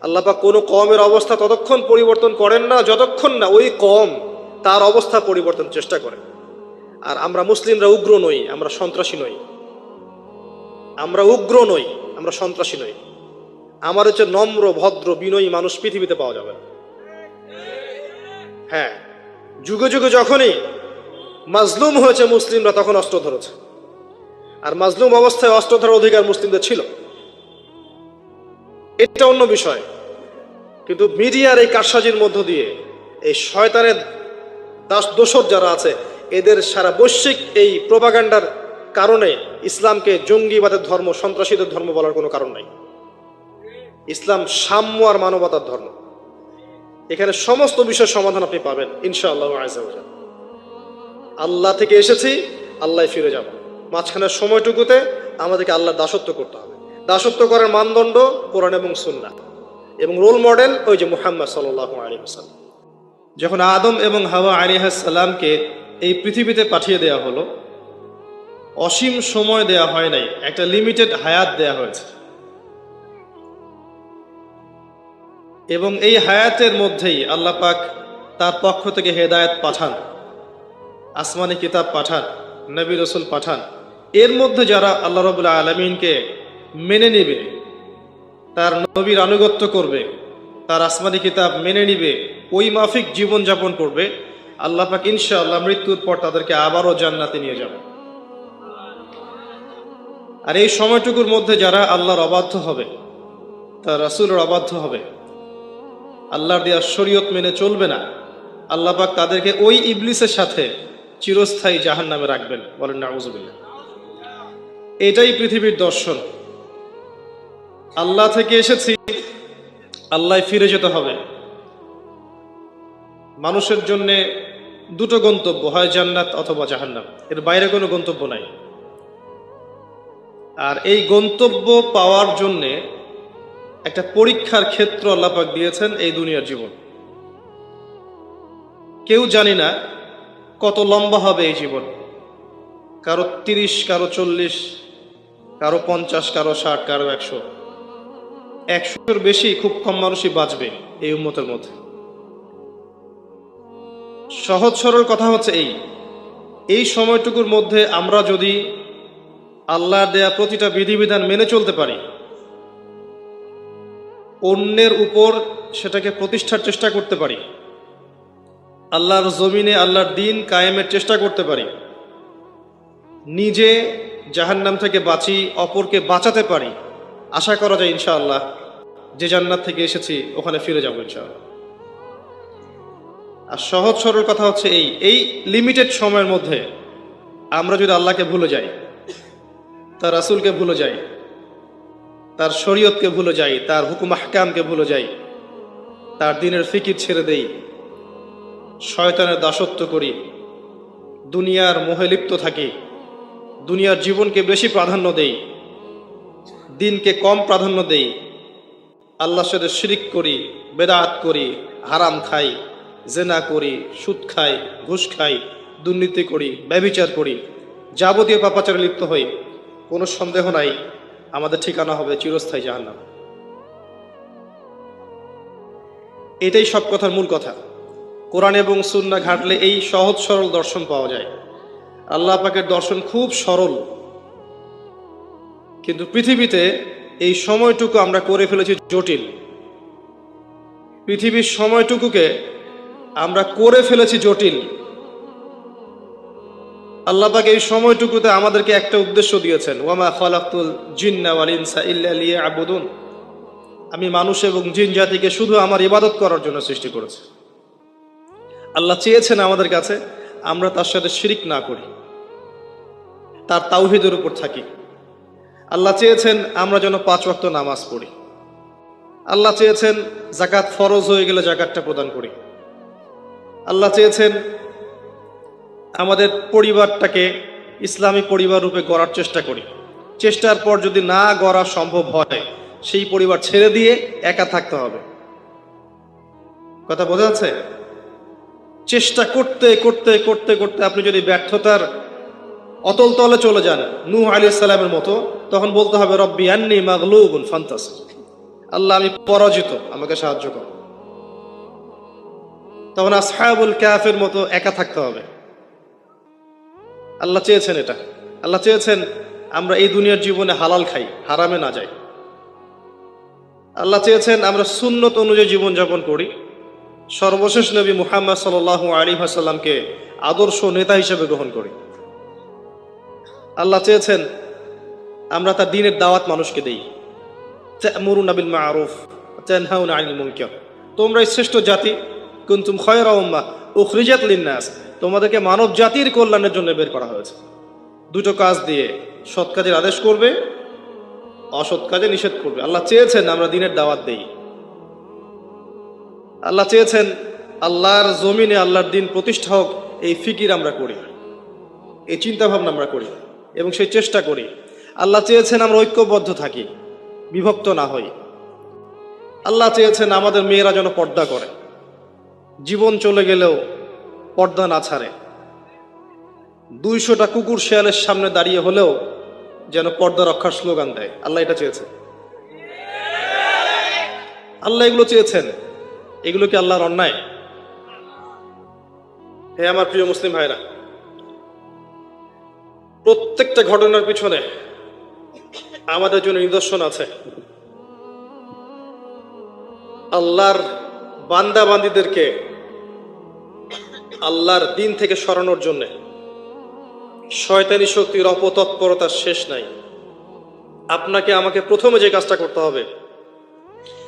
আল্লাপাক কোনো কমের অবস্থা ততক্ষণ পরিবর্তন করেন না, যতক্ষণ না ওই কম তার অবস্থা পরিবর্তন চেষ্টা করে। আর আমরা মুসলিমরা উগ্র নই, আমরা সন্ত্রাসী নই। আমরা উগ্র নই, আমরা সন্ত্রাসী নই। আমার হচ্ছে নম্র, ভদ্র, বিনয়ী মানুষ পৃথিবীতে পাওয়া যাবে না। হ্যাঁ যুগে যুগে যখনই মাজলুম হয়েছে মুসলিমরা, তখন অস্ত্র ধরেছে। আর মাজলুম অবস্থায় অস্ত্র ধরার অধিকার মুসলিমদের ছিল। এটা অন্য বিষয়। কিন্তু মিডিয়ার এই কারসাজির মধ্য দিয়ে, এই শয়তানের দাস দোষর যারা আছে, এদের সারা বৈশ্বিক এই প্রোপাগান্ডার কারণে ইসলামকে জঙ্গিবাদের ধর্ম, সন্ত্রাসীদের ধর্ম বলার কোনো কারণ নাই। ইসলাম সাম্য আর মানবতার ধর্ম। এখানে সমস্ত বিষয়ের সমাধান আপনি পাবেন, ইনশাআল্লাহ আল্লাহ থেকে এসেছি, আল্লাহ ফিরে যাব। মাঝখানের সময়টুকুতে আমাদেরকে আল্লাহর দাসত্ব করতে হবে। দাসত্ব করার মানদণ্ড কোরআন এবং সুন্না এবং রোল মডেল ওই যে মুহাম্মদ সাল্লাহ আলী হাসাল্লাম যখন আদম এবং হাওয়া আলী সাল্লামকে এই পৃথিবীতে পাঠিয়ে দেওয়া হলো, অসীম সময় দেয়া হয় নাই, একটা লিমিটেড হায়াত দেয়া হয়েছে। এবং এই হায়াতের মধ্যেই আল্লাহ পাক তার পক্ষ থেকে হেদায়েত পাঠান, আসমানি কিতাব পাঠান, নবী রসুল পাঠান। এর মধ্যে যারা আল্লাহ রবুল্লা আলমিনকে মেনে নেবে। তার নবীর আনুগত্য করবে। তার আসমানি কিতাব মেনে নিবে। ওই মাফিক জীবনযাপন করবে। আল্লাহ পাক ইনশাআল্লাহ মৃত্যুর পর তাদেরকে আবারও জান্নাতে নিয়ে যাবে। আর এই সময়টুকুর মধ্যে যারা আল্লাহর অবাধ্য হবে, তার রাসুলের অবাধ্য হবে। আল্লাহর দেওয়ার শরীয়ত মেনে চলবে না। আল্লাহ পাক তাদেরকে ওই ইবলিসের সাথে চিরস্থায়ী জাহান নামে রাখবেন। বলেন, নাউজুবিল্লাহ। এটাই পৃথিবীর দর্শন। আল্লাহ থেকে এসেছি আল্লাহ ফিরে যেতে হবে। মানুষের জন্যে দুটো গন্তব্য, হয় জান্নাত অথবা জাহান্নাম। এর বাইরে কোনো গন্তব্য নাই। আর এই গন্তব্য পাওয়ার জন্যে একটা পরীক্ষার ক্ষেত্র আল্লাপাক দিয়েছেন এই দুনিয়ার জীবন। কেউ জানি না কত লম্বা হবে এই জীবন। কারও তিরিশ, কারও চল্লিশ, কারও পঞ্চাশ, কারও ষাট, কারও একশো। একশোর বেশি খুব কম মানুষই বাঁচবে এই উন্মতের মধ্যে। সহজ সরল কথা হচ্ছে এই। এই সময়টুকুর মধ্যে আমরা যদি আল্লাহর দেয়া প্রতিটা বিধিবিধান মেনে চলতে পারি, অন্যের উপর সেটাকে প্রতিষ্ঠার চেষ্টা করতে পারি, আল্লাহর জমিনে আল্লাহর দিন কায়েমের চেষ্টা করতে পারি, নিজে জাহান্নাম থেকে বাঁচি, অপরকে বাঁচাতে পারি, আশা করা যায় ইনশাআল্লাহ যে জান্নাত থেকে এসেছি, ওখানে ফিরে যাব আর সহজ সরল কথা হচ্ছে এই এই লিমিটেড সময়ের মধ্যে আমরা যদি আল্লাহকে ভুলে যাই, তার রাসুলকে ভুলে যাই, তার শরীয়তকে ভুলে যাই, তার হুকুম আহকামকে ভুলে যাই, তার দিনের ফিকির ছেড়ে দেই, শয়তানের দাসত্ব করি, দুনিয়ার মোহে লিপ্ত থাকি, দুনিয়ার জীবনকে বেশি প্রাধান্য দেই, দিনকে কম প্রাধান্য দেই আল্লাহর সাথে শিরিক করি, বেদাত করি, হারাম খাই, জেনা করি, সুদ খাই, ঘুষ খাই, দুর্নীতি করি, ব্যবিচার করি, যাবতীয় পাপাচারে লিপ্ত হই, কোনো সন্দেহ নাই, আমাদের ঠিকানা হবে চিরস্থায়ী জাহান্নাম। এটাই সব কথার মূল কথা। কোরআন এবং সুন্না ঘাটলে এই সহজ সরল দর্শন পাওয়া যায়। আল্লাহ পাকের দর্শন খুব সরল। কিন্তু পৃথিবীতে এই সময়টুকু আমরা করে ফেলেছি জটিল। পৃথিবীর সময়টুকুকে আমরা করে ফেলেছি জটিল। আল্লাহ পাক এই সময়টুকুতে আমাদেরকে একটা উদ্দেশ্য দিয়েছেন, ওয়ামা খালাকুল জিন্না ইল্লা লিয়াবুদুন। আমি মানুষ এবং জিন জাতিকে শুধু আমার ইবাদত করার জন্য সৃষ্টি করেছি। আল্লাহ চেয়েছেন আমাদের কাছে আমরা তার সাথে শিরিক না করি, তার তাওহিদের উপর থাকি। আল্লাহ চেয়েছেন আমরা যেন পাঁচ ওয়াক্ত নামাজ পড়ি। আল্লাহ চেয়েছেন জাকাত ফরজ হয়ে গেলে জাকাতটা প্রদান করি। আল্লাহ চেয়েছেন আমাদের পরিবারটাকে ইসলামী পরিবার রূপে গড়ার চেষ্টা করি। চেষ্টার পর যদি না গড়া সম্ভব হয়, সেই পরিবার ছেড়ে দিয়ে একা থাকতে হবে। কথা বোঝা যাচ্ছে? চেষ্টা করতে করতে করতে করতে আপনি যদি ব্যর্থতার অতল তলে চলে যান নূহ আলী সালামের মতো, তখন বলতে হবে, রব্বি আন্নি মাগলুবুন ফান্তাস। আল্লাহ, আমি পরাজিত, আমাকে সাহায্য করো। তখন আসহাবুল ক্যাফের মতো একা থাকতে হবে। আল্লাহ চেয়েছেন এটা। আল্লাহ চেয়েছেন, আমরা এই দুনিয়ার জীবনে হালাল খাই, হারামে না যাই। আল্লাহ চেয়েছেন, আমরা সুন্নত অনুযায়ী জীবনযাপন করি। সর্বশেষ নবী মুহাম্মদ সাল আলী হাসাল্লামকে আদর্শ নেতা হিসেবে গ্রহণ করি। আল্লাহ চেয়েছেন, আমরা তার দিনের দাওয়াত মানুষকে দেই। মরুন আবিল মারুফ তেনহাউন আনিল মুনকার। তোমরাই শ্রেষ্ঠ জাতি, কুনতুম খয়রা উম্মাহ, উখরিজাত লিন্নাস। তোমাদেরকে মানব জাতির কল্যাণের জন্য বের করা হয়েছে। দুটো কাজ দিয়ে সৎ কাজের আদেশ করবে, অসৎ কাজে নিষেধ করবে। আল্লাহ চেয়েছেন আমরা দিনের দাওয়াত দেই। আল্লাহ চেয়েছেন আল্লাহর জমিনে আল্লাহর দিন প্রতিষ্ঠা হোক, এই ফিকির আমরা করি। এই চিন্তা ভাবনা আমরা করি। এবং সেই চেষ্টা করি। আল্লাহ চেয়েছেন আমরা ঐক্যবদ্ধ থাকি, বিভক্ত না হই। আল্লাহ চেয়েছেন আমাদের মেয়েরা যেন পর্দা করে। জীবন চলে গেলেও পর্দা না ছাড়ে। দুইশোটা কুকুর শেয়ালের সামনে দাঁড়িয়ে হলেও যেন পর্দা রক্ষার স্লোগান দেয়। আল্লাহ এটা চেয়েছেন। আল্লাহ এগুলো চেয়েছেন। এগুলো কি আল্লাহর অন্যায়? হে আমার প্রিয় মুসলিম ভাইরা প্রত্যেকটা ঘটনার পিছনে আমাদের জন্য নিদর্শন আছে। আল্লাহর বান্দা বান্দিদেরকে আল্লাহর দিন থেকে সরানোর জন্য শয়তানি শক্তির অপতৎপরতার শেষ নাই। আপনাকে আমাকে প্রথমে যে কাজটা করতে হবে,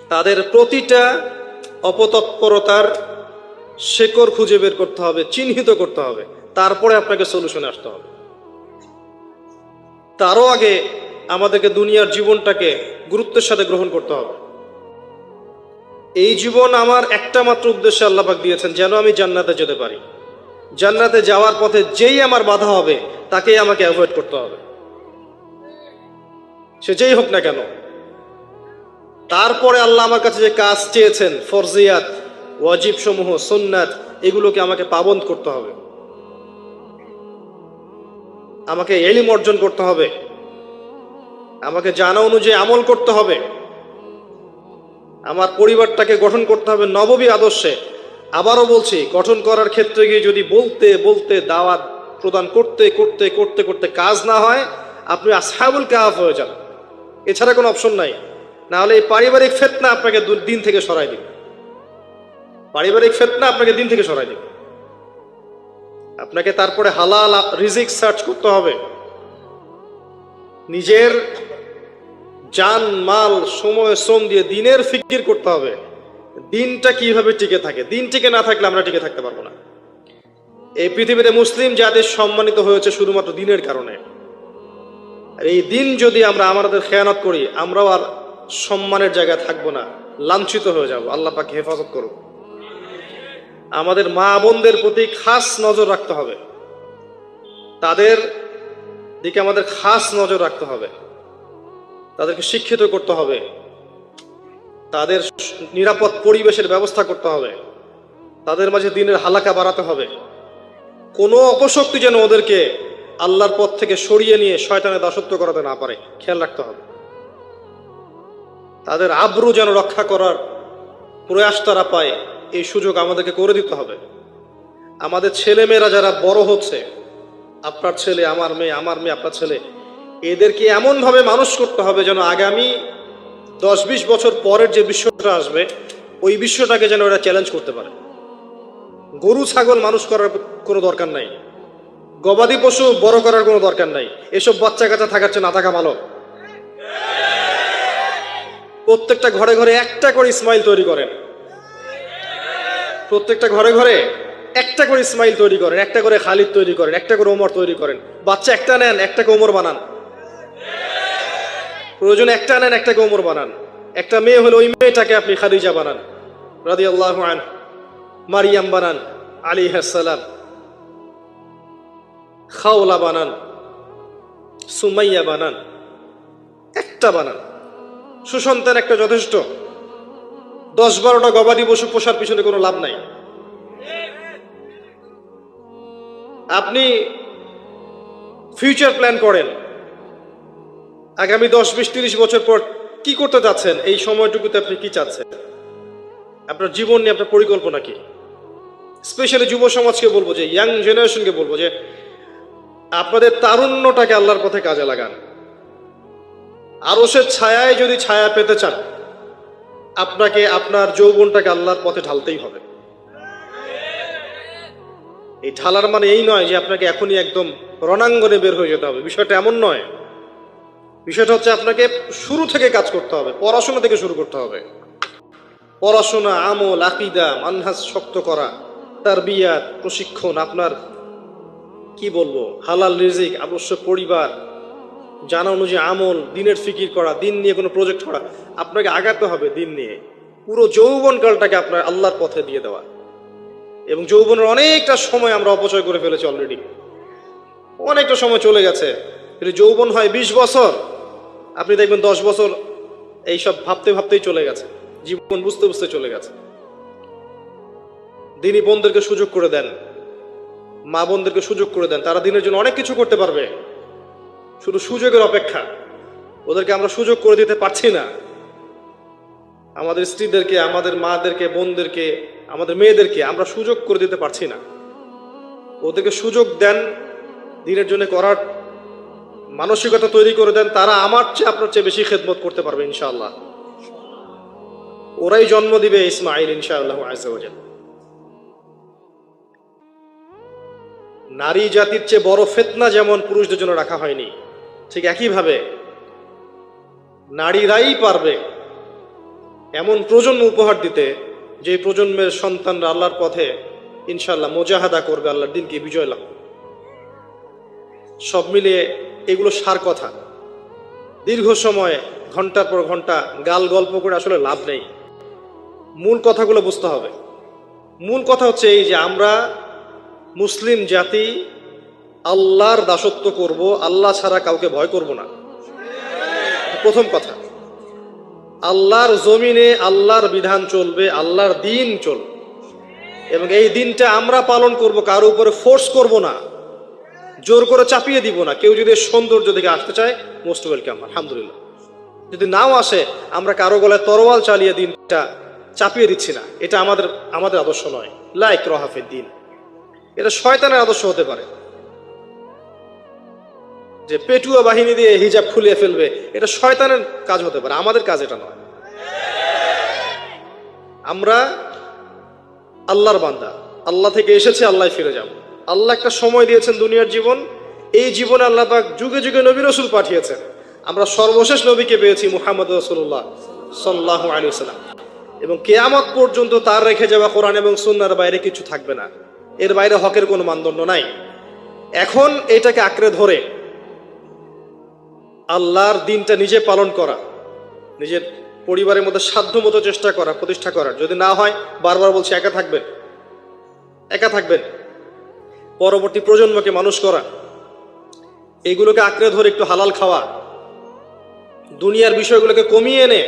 তাদের প্রতিটা অপতৎপরতার শেকড় খুঁজে বের করতে হবে, চিহ্নিত করতে হবে। তারপরে আপনাকে সলিউশনে আসতে হবে। তারও আগে আমাদেরকে দুনিয়ার জীবনটাকে গুরুত্বের সাথে গ্রহণ করতে হবে। এই জীবন আমার একটা মাত্র উদ্দেশ্যে আল্লাপাক দিয়েছেন, যেন আমি জান্নাতে যেতে পারি। জান্নাতে যাওয়ার পথে যেই আমার বাধা হবে, তাকেই আমাকে অ্যাভয়েড করতে হবে। সে যেই হোক না কেন, তারপরে আল্লাহ আমার কাছে যে কাজ চেয়েছেন, ফরজিয়াত ওয়াজিব সমূহ সুন্নাত, এগুলোকে আমাকে পাবন করতে হবে। আমাকে এলিম অর্জন করতে হবে। আমাকে জানা অনুযায়ী আমল করতে হবে। আমার পরিবারটাকে গঠন করতে হবে নববী আদর্শে। আবারও বলছি, গঠন করার ক্ষেত্রে গিয়ে যদি বলতে বলতে, দাওয়াত প্রদান করতে করতে করতে করতে কাজ না হয়, আপনি আসহাবুল কাহাফ হয়ে যান। এছাড়া কোনো অপশন নাই। না হলে এই পারিবারিক ফেতনা আপনাকে দিন থেকে সরাই দিবে। পারিবারিক ফেতনা আপনাকে দিন থেকে সরাই দিবে। আপনাকে তারপরে হালাল রিজিক সার্চ করতে হবে। নিজের জান, মাল, সময়, শ্রম দিয়ে দিনের ফিকির করতে হবে। দিনটা কীভাবে টিকে থাকে? দিন টিকে না থাকলে আমরা টিকে থাকতে পারব না। এই পৃথিবীতে মুসলিম জাতির সম্মানিত হয়েছে শুধুমাত্র দিনের কারণে। আর এই দিন যদি আমরা আমাদের খেয়ানত করি, আমরাও আর সম্মানের জায়গায় থাকব না, লাঞ্ছিত হয়ে যাব। আল্লাহ পাকে হেফাজত করুক। আমাদের মা বোনদের প্রতি খাস নজর রাখতে হবে। তাদের দিকে আমাদের খাস নজর রাখতে হবে। তাদেরকে শিক্ষিত করতে হবে। তাদের নিরাপদ পরিবেশের ব্যবস্থা করতে হবে। তাদের মাঝে দিনের হালাকা বাড়াতে হবে। কোনো অপশক্তি যেন ওদেরকে আল্লাহর পথ থেকে সরিয়ে নিয়ে শয়তানের দাসত্ব করাতে না পারে, খেয়াল রাখতে হবে। তাদের আব্রু যেন রক্ষা করার প্রয়াস তারা পায়। এই সুযোগ আমাদেরকে করে দিতে হবে। আমাদের ছেলেমেয়েরা যারা বড় হচ্ছে, আপনার ছেলে, আমার মেয়ে আমার মেয়ে, আপনার ছেলে, এদেরকে এমনভাবে মানুষ করতে হবে যেন আগামী দশ বিশ বছর পরের যে বিশ্বটা আসবে, ওই বিশ্বটাকে যেন ওরা চ্যালেঞ্জ করতে পারে। গরু, ছাগল মানুষ করার কোনো দরকার নাই। গবাদি পশু বড় করার কোনো দরকার নাই। এসব বাচ্চা কাচ্চা থাকার চেয়ে না থাকা ভালো। প্রত্যেকটা ঘরে ঘরে একটা করে ইসমাইল তৈরি করেন। প্রত্যেকটা ঘরে ঘরে একটা করে ইসমাইল তৈরি করেন, একটা করে খালিদ তৈরি করেন, একটা করে ওমর তৈরি করেন। বাচ্চা একটা নেন একটাকে ওমর বানান। প্রয়োজন একটা নেন একটাকে ওমর বানান। একটা মেয়ে হলে ওই মেয়েটাকে আপনি খাদিজা বানান রাদি আল্লাহ মারিয়াম বানান আলী হাসালাম খাওলা বানান, সুমাইয়া বানান, একটা বানান। সুসন্তান একটা যথেষ্ট। দশ বারোটা গবাদি পশু পোষার পিছনে কোনো লাভ নাই। আপনি ফিউচার প্ল্যান করেন। আগামী দশ, বিশ, তিরিশ বছর পর কি করতে চাচ্ছেন? এই সময়টুকুতে আপনি কি চাচ্ছেন? আপনার জীবন নিয়ে আপনার পরিকল্পনা কি? স্পেশালি যুব সমাজকে বলব যে ইয়াং জেনারেশনকে বলব যে, আপনাদের তারুণ্যটাকে আল্লাহর পথে কাজে লাগান। আরও সে ছায়ায় যদি ছায়া পেতে চান আপনাকে আপনার যৌবনটাকে আল্লাহর পথে ঢালতেই হবে। এই ঢালার মানে এই নয় যে আপনাকে এখনই একদম রণাঙ্গনে বের হয়ে যেতে হবে। বিষয়টা এমন নয়। বিষয়টা হচ্ছে আপনাকে শুরু থেকে কাজ করতে হবে, পড়াশোনা থেকে শুরু করতে হবে। পড়াশোনা, আমল, আকিদা, মানহাজ শক্ত করা তার বিয়াত প্রশিক্ষণ, আপনার, কি বলব, হালাল রিজিক, আবশ্যক পরিবার জানা অনুযায়ী আমল, দিনের ফিকির করা, দিন নিয়ে কোনো প্রজেক্ট করা আপনাকে আগাতে হবে দিন নিয়ে। পুরো যৌবনকালটাকে আপনার আল্লাহর পথে দিয়ে দেওয়া। এবং যৌবনের অনেকটা সময় আমরা অপচয় করে ফেলেছি অলরেডি অনেকটা সময় চলে গেছে। যদি যৌবন হয় বিশ বছর। আপনি দেখবেন দশ বছর এইসব ভাবতে ভাবতেই চলে গেছে। জীবন বুঝতে বুঝতে চলে গেছে। দিনই বোনদেরকে সুযোগ করে দেন। মা বোনদেরকে সুযোগ করে দেন। তারা দিনের জন্য অনেক কিছু করতে পারবে। শুধু সুযোগের অপেক্ষা। ওদেরকে আমরা সুযোগ করে দিতে পারছি না। আমাদের স্ত্রীদেরকে, আমাদের মাদেরকে, বোনদেরকে, আমাদের মেয়েদেরকে আমরা সুযোগ করে দিতে পারছি না। ওদেরকে সুযোগ দেন, দিনের জন্য করার মানসিকতা তৈরি করে দেন, তারা আমার চেয়ে আপনার চেয়ে বেশি খেদমত করতে পারবে ইনশাআল্লাহ। ওরাই জন্ম দিবে ইসমাইল ইনশাআল্লাহ নারী জাতির চেয়ে বড় ফেতনা যেমন পুরুষদের জন্য রাখা হয়নি ঠিক একইভাবে নারীরাই পারবে এমন প্রজন্ম উপহার দিতে যে প্রজন্মের সন্তানরা আল্লাহর পথে ইনশাল্লাহ মোজাহাদা করবে, আল্লাহর দিনকে বিজয় লাভ সব মিলিয়ে এগুলো সার কথা। দীর্ঘ সময়, ঘণ্টার পর ঘণ্টা গাল গল্প করে আসলে লাভ নেই। মূল কথাগুলো বুঝতে হবে। মূল কথা হচ্ছে এই যে আমরা মুসলিম জাতি আল্লাহর দাসত্ব করব, আল্লাহ ছাড়া কাউকে ভয় করব না। প্রথম কথা, আল্লাহর জমিনে আল্লাহর বিধান চলবে, আল্লাহর দিন চলবে। এবং এই দিনটা আমরা পালন করব, কারও উপরে ফোর্স করব না। জোর করে চাপিয়ে দিব না। কেউ যদি সৌন্দর্য থেকে আসতে চায় মোস্ট ওয়েলকাম আলহামদুলিল্লাহ। যদি নাও আসে, আমরা কারও গলায় তরোয়াল চালিয়ে দিনটা চাপিয়ে দিচ্ছি না। এটা আমাদের আমাদের আদর্শ নয়। লাইক রহাফের দিন। এটা শয়তানের আদর্শ হতে পারে। যে পেটুয়া বাহিনী দিয়ে হিজাব খুলিয়ে ফেলবে, এটা শয়তানের কাজ হতে পারে, আমাদের কাজ এটা নয়। আমরা আল্লাহর বান্দা, আল্লাহ থেকে এসেছে, আল্লাহ ফিরে যাব। আল্লাহ একটা সময় দিয়েছেন দুনিয়ার জীবন, এই জীবনে আল্লাহ পাক যুগে যুগে নবী রসুল পাঠিয়েছেন। আমরা সর্বশেষ নবীকে পেয়েছি মুহাম্মদ রসুল্লাহ সাল্লাহ আলী সাল্লাম এবং কেয়ামত পর্যন্ত তার রেখে যাওয়া কোরআন এবং সুন্নার বাইরে কিছু থাকবে না। এর বাইরে হকের কোনো মানদণ্ড নাই। এখন এটাকে আঁকড়ে ধরে আল্লাহর দিনটা নিজে পালন করা, নিজের পরিবারের মধ্যে সাধ্য মতো চেষ্টা করা, প্রতিষ্ঠা করার যদি না হয়, বারবার বলছি, একা থাকবেন। একা থাকবেন। পরবর্তী প্রজন্মকে মানুষ করা। এইগুলোকে আঁকড়ে ধরে একটু হালাল খাওয়া। দুনিয়ার বিষয়গুলোকে কমিয়ে এনে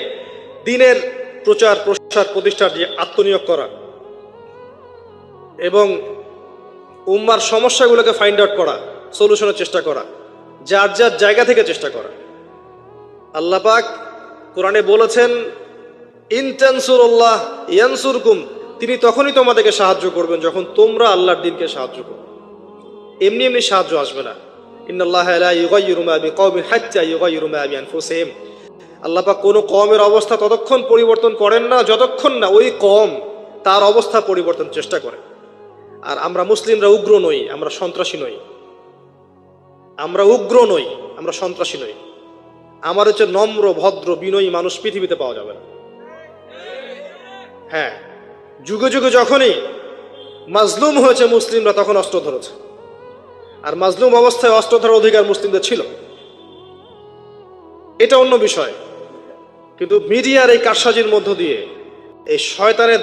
দিনের প্রচার, প্রসার, প্রতিষ্ঠার যে আত্মনিয়োগ করা এবং উম্মার সমস্যাগুলোকে ফাইন্ড আউট করা সলিউশনের চেষ্টা করা। যার যার জায়গা থেকে চেষ্টা করা। আল্লাহ পাক কোরআনে বলেছেন ইনটানসুরল্লাহ ইয়ানসুরকুম তিনি তখনই তোমাদেরকে সাহায্য করবেন যখন তোমরা আল্লাহর দিনকে সাহায্য করবে এমনি এমনি সাহায্য আসবে না। পাক কোনো কমের অবস্থা ততক্ষণ পরিবর্তন করেন না, যতক্ষণ না ওই কম তার অবস্থা পরিবর্তন চেষ্টা করে। আর আমরা মুসলিমরা উগ্র নই, আমরা সন্ত্রাসী নই। আমরা উগ্র নই, আমরা সন্ত্রাসী নই। আমার হচ্ছে নম্র, ভদ্র, বিনয়ী মানুষ পৃথিবীতে পাওয়া যাবে না। হ্যাঁ যুগে যুগে যখনই মাজলুম হয়েছে মুসলিমরা, তখন অস্ত্র ধরেছে। আর মাজলুম অবস্থায় অস্ত্র ধরার অধিকার মুসলিমদের ছিল। এটা অন্য বিষয়। কিন্তু মিডিয়ার এই কারসাজির মধ্য দিয়ে, এই শয়তানের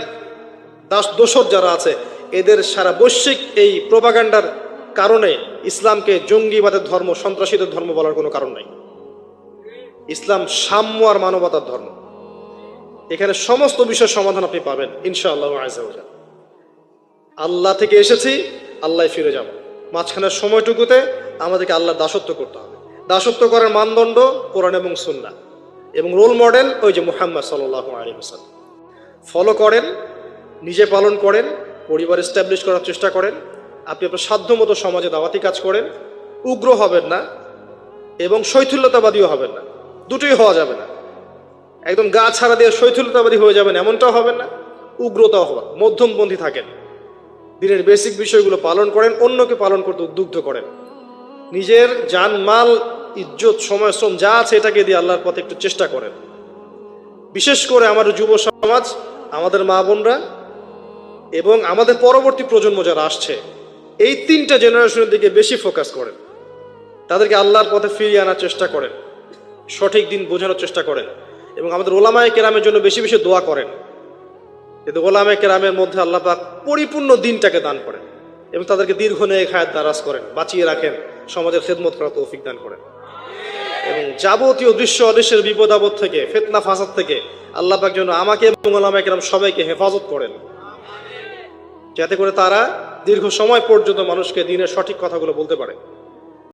দাস দোসর যারা আছে, এদের সারা বৈশ্বিক এই প্রোপাগান্ডার কারণে ইসলামকে জঙ্গিবাদের ধর্ম, সন্ত্রাসীদের ধর্ম বলার কোনো কারণ নাই। ইসলাম সাম্য আর মানবতার ধর্ম। এখানে সমস্ত বিষয়ের সমাধান আপনি পাবেন, ইনশাআল্লাহ আজাল আল্লাহ থেকে এসেছি, আল্লাহ ফিরে যাব। মাঝখানের সময়টুকুতে আমাদেরকে আল্লাহ দাসত্ব করতে হবে। দাসত্ব করার মানদণ্ড কোরআন এবং সুন্না এবং রোল মডেল ওই যে মুহাম্মদ সাল্লাহ আলী ফলো করেন, নিজে পালন করেন, পরিবার এস্টাবলিশ করার চেষ্টা করেন আপনি আপনার সাধ্যমতো সমাজে দাওয়াতি কাজ করেন, উগ্র হবেন না এবং শৈথুল্যতাবাদীও হবেন না। দুটোই হওয়া যাবে না। একদম গা ছাড়া দিয়ে শৈথুল্যতাবাদী হয়ে যাবেন এমনটাও হবেন না, উগ্রতাও হবেন মধ্যমপন্থী থাকেন। দিনের বেসিক বিষয়গুলো পালন করেন, অন্যকে পালন করতে উদ্বুদ্ধ করেন। নিজের জান, মাল, ইজ্জত, সময়, শ্রম যা আছে এটাকে দিয়ে আল্লাহর পথে একটু চেষ্টা করেন। বিশেষ করে আমার যুব সমাজ, আমাদের মা বোনরা এবং আমাদের পরবর্তী প্রজন্ম যারা আসছে এই তিনটা জেনারেশনের দিকে বেশি ফোকাস করেন। তাদেরকে আল্লাহর পথে ফিরিয়ে আনার চেষ্টা করেন। সঠিক দিন বোঝানোর চেষ্টা করেন। এবং আমাদের ওলামায় কেরামের জন্য বেশি বেশি দোয়া করেন। কিন্তু ওলামায় কেরামের মধ্যে আল্লাহ পাক পরিপূর্ণ দিনটাকে দান করেন এবং তাদেরকে দীর্ঘ নেয়ে খায়াত দারাজ করেন, বাঁচিয়ে রাখেন, সমাজের খেদমত করার তৌফিক দান করেন। এবং যাবতীয় দৃশ্য অদৃশ্যের বিপদ আপদ থেকে, ফেতনা ফাসাদ থেকে আল্লাহ পাক যেন আমাকে এবং ওলামায় কেরাম সবাইকে হেফাজত করেন। যাতে করে তারা দীর্ঘ সময় পর্যন্ত মানুষকে দিনের সঠিক কথাগুলো বলতে পারে।